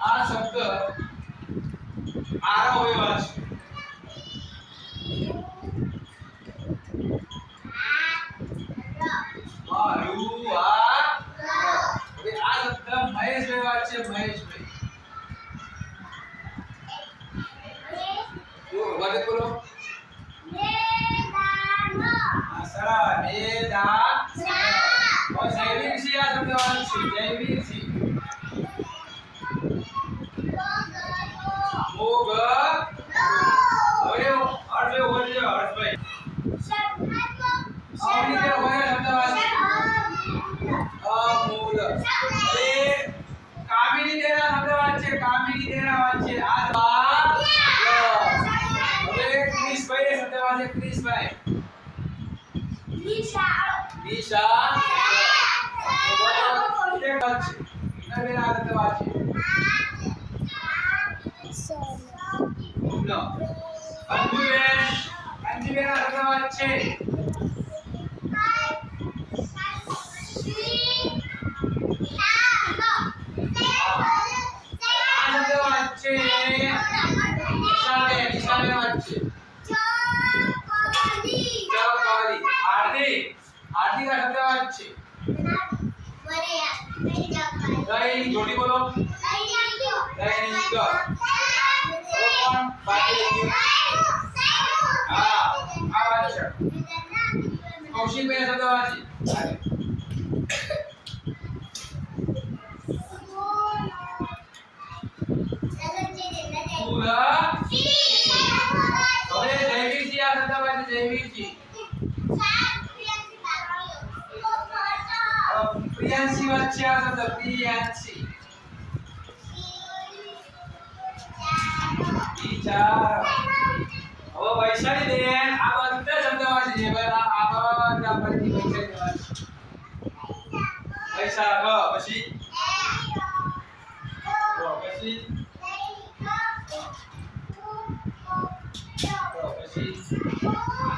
આ શબ્દ આરવ એવા છે. મહેશ વ્યવહાર બોલો જૈવિક છે આ શબ્દ વાંચી. છે. નિશા એક જ છે નવીન આ શબ્દ વાળું છે નો અંજુબેન અંજુબેન આ શબ્દ વાળું છે આ શબ્દ વાળું છે નિશાબેન નિશાબેન વાળું છે ચકાલી આરતી આરતી આ શબ્દ વાળું છે. દહીં જોડી બોલો? દહીં ગ હવે કોણ બાકી હા? આ વાત છે કૌશિકભાઈ શબ્દ વાંચી પૂરા આ શબ્દ વાંચી હવે પ્રિયાંશી વચ્ચે આ શબ્દ પ્રિયાંશી વિચાર હવે વૈશાલી બેન આ બધા શબ્દ છે બરાબર આ બધા ફરીથી વૈશાલી વાંચી પછી તો પછી તો પછી હવે અવની બેન આ શબ્દ આખી બેન અવની બેન વાંચી સરસ હવે આ આખી લાઈન રવિના બેન વાંચી